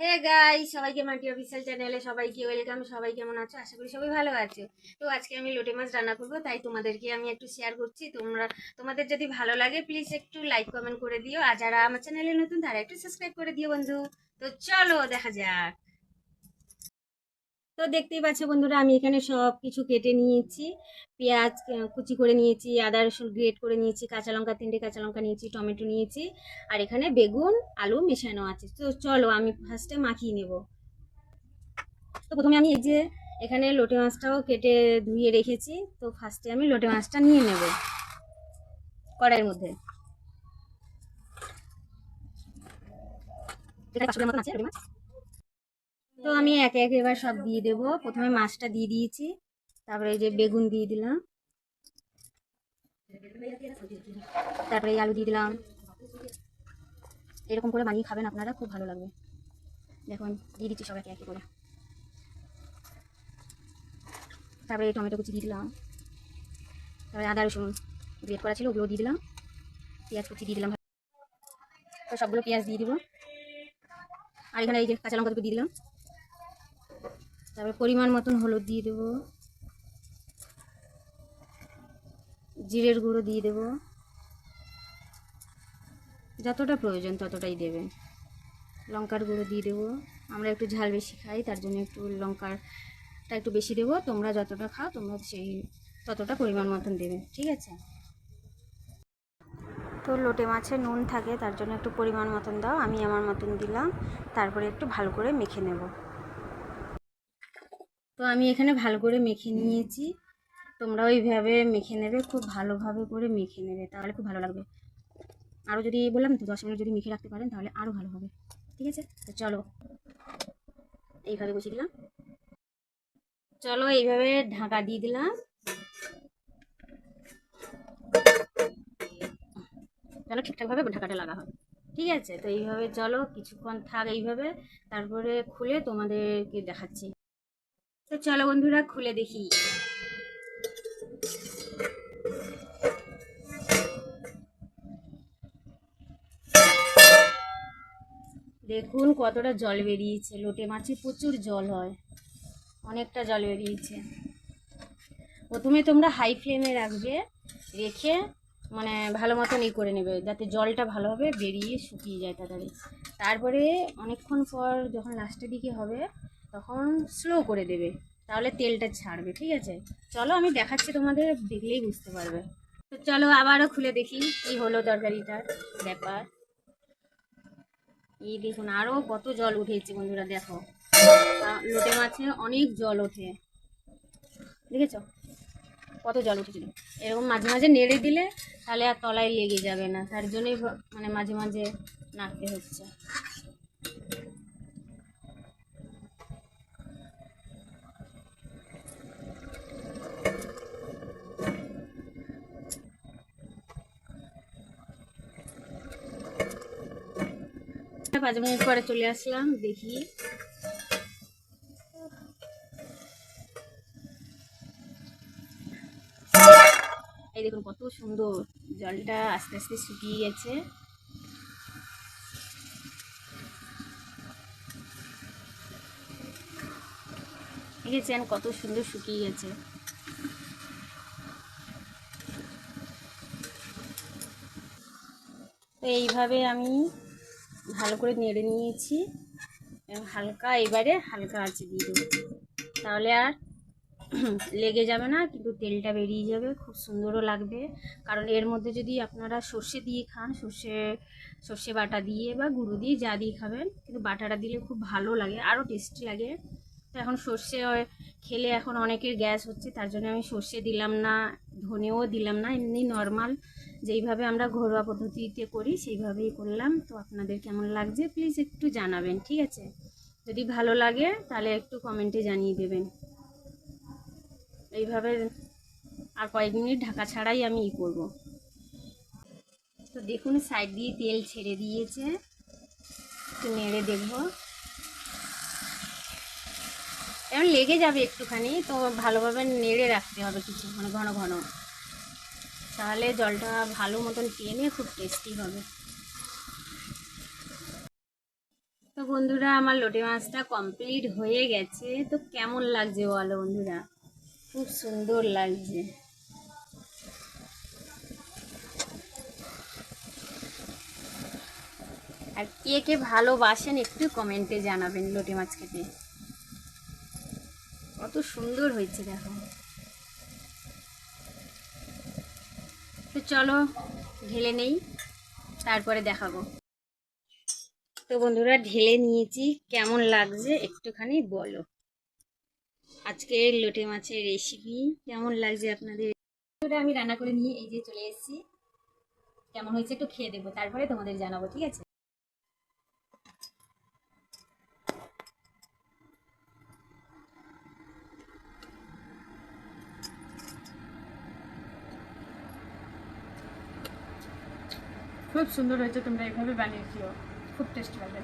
হে গাই সবাইকে মাটি অফিসিয়াল চ্যানেলে সবাইকে ওয়েলকাম সবাই কেমন আছো? আশা করি সবাই ভালো আছো। তো আজকে আমি লোটে মাছ রান্না করব, তাই তোমাদেরকে আমি একটু শেয়ার করছি। তোমরা, তোমাদের যদি ভালো লাগে প্লিজ একটু লাইক কমেন্ট করে দিও। আর যারা আমার চ্যানেলে নতুন, তারা একটু সাবস্ক্রাইব করে দিও বন্ধু। তো চলো, দেখা যাক। তো দেখতেই পাচ্ছ বন্ধুরা, আমি এখানে সব কিছু কেটে নিয়েছি। পেঁয়াজ কুচি করে নিয়েছি, আদা, রসুন গ্রেট করে নিয়েছি, কাঁচা লঙ্কা তিনটে কাঁচা লঙ্কা নিয়েছি, টমেটো নিয়েছি, আর এখানে বেগুন, আলু মেশানো আছে। তো চলো আমি ফার্স্টে মাখিয়ে নেব। তো প্রথমে আমি এই যে এখানে লোটে মাছটাও কেটে ধুয়ে রেখেছি, তো ফার্স্টে আমি লোটে মাছটা নিয়ে নেব কড়াইয়ের মধ্যে। লোটে মাছ। তো আমি একে একে এবার সব দিয়ে দেবো। প্রথমে মাছটা দিয়ে দিয়েছি, তারপরে এই যে বেগুন দিয়ে দিলাম। তারপরে আলু দিয়ে দিলাম। এরকম করে বানিয়ে খাবেন আপনারা, খুব ভালো লাগবে। দেখুন, দিয়ে দিচ্ছি সবাইকে একে করে। তারপরে এই টমেটো কুচি দিয়ে দিলাম। তারপরে আদা রসুন গ্রেট করা ছিল ওগুলো দিয়ে দিলাম। পেঁয়াজ কুচি দিয়ে দিলাম। তো সবগুলো পেঁয়াজ দিয়ে দিব। আর এখানে এই যে কাঁচা লঙ্কা দিয়ে দিলাম। তারপরে পরিমাণ মতন হলুদ দিয়ে দেবো। জিরের গুঁড়ো দিয়ে দেবো। যতটা প্রয়োজন ততটাই দেবেন লঙ্কার গুঁড়ো দিয়ে দেবো। আমরা একটু ঝাল বেশি খাই, তার জন্য একটু লঙ্কারটা একটু বেশি দেবো। তোমরা যতটা খাও তোমরা সেই ততটা পরিমাণ মতন দেবে, ঠিক আছে? তো লোটে মাছে নুন থাকে, তার জন্য একটু পরিমাণ মতন দাও। আমি আমার মতন দিলাম। তারপরে একটু ভালো করে মেখে নেব। তো আমি এখানে ভালো করে মেখে নিয়েছি। তোমরা ওইভাবে মেখে নেবে, খুব ভালোভাবে করে মেখে নেবে, তাহলে খুব ভালো লাগবে। আরও যদি বললাম তো দশ মিনিট যদি মেখে রাখতে পারেন, তাহলে আরও ভালো হবে। ঠিক আছে? তো চলো, এইভাবে বসিয়ে দিলাম। চলো, এইভাবে ঢাকা দিয়ে দিলাম। যেন ঠিকঠাকভাবে ঢাকাটা লাগা হয়। ঠিক আছে? তো এইভাবে চলো, কিছুক্ষণ থাক এইভাবে, তারপরে খুলে তোমাদেরকে দেখাচ্ছি। তো চলো বন্ধুরা, খুলে দেখি। দেখুন কতটা জল বেরিয়েছে, লোটে মাছে প্রচুর জল হয়, অনেকটা জল বেরিয়েছে। প্রথমে তোমরা হাই ফ্লেমে রাখবে, রেখে মানে ভালো মতন ই করে নেবে, যাতে জলটা ভালোভাবে বেরিয়ে শুকিয়ে যায় তাড়াতাড়ি। তারপরে অনেকক্ষণ পর যখন লাস্টের দিকে হবে তখন স্লো করে দেবে, তাহলে তেলটা ছাড়বে, ঠিক আছে? চলো আমি দেখাচ্ছি তোমাদের, দেখলেই বুঝতে পারবে। তো চলো আবারও খুলে দেখি কি হলো তরকারিটার ব্যাপার। এই দেখুন আরও কত জল উঠেছে বন্ধুরা, দেখো। লোটে মাছে অনেক জল ওঠে। দেখেছ? কত জল উঠেছিল। এরকম মাঝে মাঝে নেড়ে দিলে তাহলে আর তলায় লেগে যাবে না, তার জন্যই মানে মাঝে মাঝে নাড়তে হচ্ছে। পাঁচ মিনিট পরে চলে আসলাম, দেখি। এই দেখুন কত সুন্দর, জলটা আস্তে আস্তে শুকিয়ে গেছে। দেখেছেন কত সুন্দর শুকিয়ে গেছে। তো এইভাবে আমি ভালো করে নেড়ে নিয়েছি। এবং হালকা এবারে হালকা আছে দিয়ে দেবো। তাহলে আর লেগে যাবে না, কিন্তু তেলটা বেরিয়ে যাবে, খুব সুন্দরও লাগবে। কারণ এর মধ্যে যদি আপনারা সর্ষে দিয়ে খান, সর্ষে সর্ষে বাটা দিয়ে বা গুঁড়ো দিয়ে যা দিয়ে খাবেন, কিন্তু বাটাটা দিলে খুব ভালো লাগে, আরও টেস্টি লাগে। তো এখন সর্ষে খেলে এখন অনেকের গ্যাস হচ্ছে, তার জন্য আমি সর্ষে দিলাম না, ধনেও দিলাম না, এমনি নর্মাল যেইভাবে আমরা ঘরোয়া পদ্ধতিতে করি, সেইভাবেই করলাম। তো আপনাদের কেমন লাগছে প্লিজ একটু জানাবেন, ঠিক আছে? যদি ভালো লাগে তাহলে একটু কমেন্টে জানিয়ে দেবেন। এইভাবে আর কয়েক মিনিট ঢাকা ছাড়াই আমি ই করব। তো দেখুন, সাইড দিয়ে তেল ছেড়ে দিয়েছে। একটু নেড়ে দেখব। এমন লেগে যাবে একটুখানি, তো ভালোভাবে নেড়ে রাখতে হবে কিছু মানে ঘন ঘন। তাহলে জলটা ভালো মতন টেনে খুব টেস্টি হবে। তো বন্ধুরা, আমার লোটে মাছটা কমপ্লিট হয়ে গেছে। তো কেমন লাগছে বলো বন্ধুরা? খুব সুন্দর লাগছে। আর কে কে ভালোবাসেন একটু কমেন্টে জানাবেন লোটে মাছ খেতে। কত সুন্দর হয়েছে দেখো। তো চলো, ঢেলে নেই, তারপরে দেখাবো। তো বন্ধুরা, ঢেলে নিয়েছি। কেমন লাগছে একটুখানি বলো। আজকে লোটে মাছের রেসিপি কেমন লাগছে আপনাদের? ওটা আমি রান্না করে নিয়ে এই যে চলে এসেছি। কেমন হয়েছে একটু খেয়ে দেবো তারপরে তোমাদের জানাব, ঠিক আছে? খুব সুন্দর হয়েছে তোমরা এইভাবে বানিয়েছিও। খুব টেস্ট লাগে।